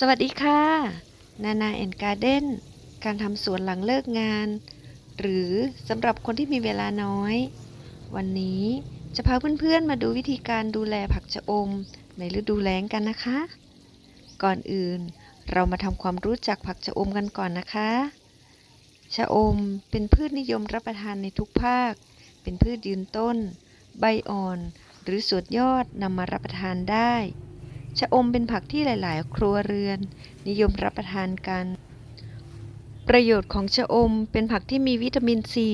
สวัสดีค่ะ นานาแอนการ์เด้นการทำสวนหลังเลิกงาน หรือสำหรับคนที่มีเวลาน้อย วันนี้จะพาเพื่อนๆมาดูวิธีการดูแลผักชะอม ในฤดูแล้งกันนะคะ ก่อนอื่นเรามาทำความรู้จักผักชะอมกันก่อนนะคะ ชะอมเป็นพืชนิยมรับประทานในทุกภาค เป็นพืชยืนต้น ใบอ่อน หรือส่วนยอดนำมารับประทานได้ ชะอมเป็นผักที่หลาย ๆ ครัวเรือน นิยมรับประทานกัน ประโยชน์ของชะอมเป็นผักที่มีวิตามินซี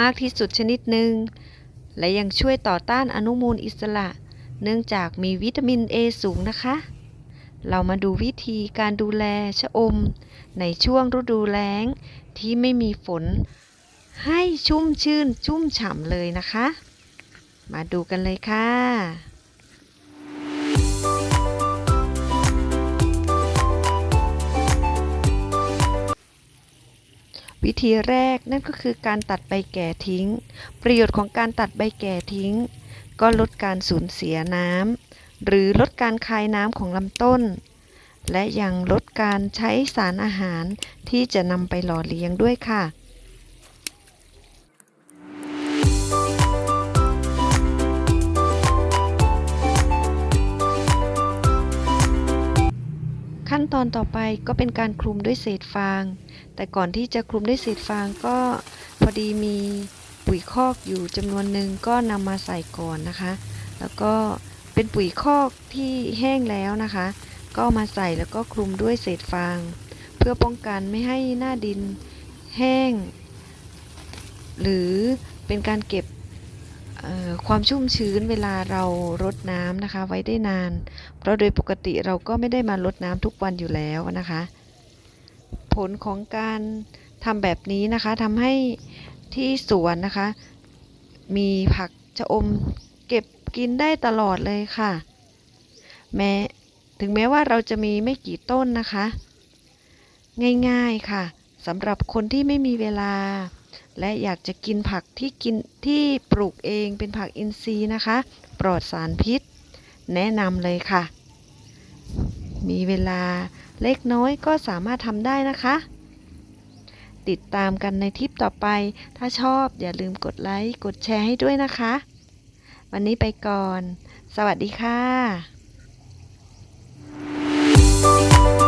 มากที่สุดชนิดหนึ่ง และยังช่วยต่อต้านอนุมูลอิสระ เนื่องจากมีวิตามินเอสูงนะคะ เรามาดูวิธีการดูแลชะอม ในช่วงฤดูแล้งที่ไม่มีฝน ให้ชุ่มชื่นชุ่มฉ่ำเลยนะคะ มาดูกันเลยค่ะ วิธีแรกนั่นก็คือการตัดใบแก่ทิ้ง ประโยชน์ของการตัดใบแก่ทิ้ง ก็ลดการสูญเสียน้ำหรือลดการคายน้ำของลำต้น และยังลดการใช้สารอาหารที่จะนำไปหล่อเลี้ยงด้วยค่ะ ตอนต่อไปก็เป็นการคลุมด้วยเศษฟาง แต่ก่อนที่จะคลุมด้วยเศษฟางก็พอดีมีปุ๋ยคอกอยู่จำนวนหนึ่งก็นำมาใส่ก่อนนะคะ แล้วก็เป็นปุ๋ยคอกที่แห้งแล้วนะคะ ก็มาใส่แล้วก็คลุมด้วยเศษฟาง เพื่อป้องกันไม่ให้หน้าดินแห้ง หรือเป็นการเก็บ ความชุ่มชื้นเวลาเรารดน้ำนะคะ ไว้ได้นาน เพราะโดยปกติเราก็ไม่ได้มารดน้ำทุกวันอยู่แล้วนะคะ ผลของการทำแบบนี้นะคะทำให้ที่สวนนะคะ มีผักชะอมเก็บกินได้ตลอดเลยค่ะ แม้ถึงแม้ว่าเราจะมีไม่กี่ต้นนะคะ ง่ายๆค่ะสำหรับคนที่ไม่มีเวลา และอยากจะกินผักที่กินที่ปลูกเองเป็นผักอินทรีย์นะคะ ปลอดสารพิษ แนะนำเลยค่ะ มีเวลาเล็กน้อยก็สามารถทำได้นะคะ ติดตามกันในทริปต่อไป ถ้าชอบอย่าลืมกดไลค์กดแชร์ให้ด้วยนะคะ วันนี้ไปก่อน สวัสดีค่ะ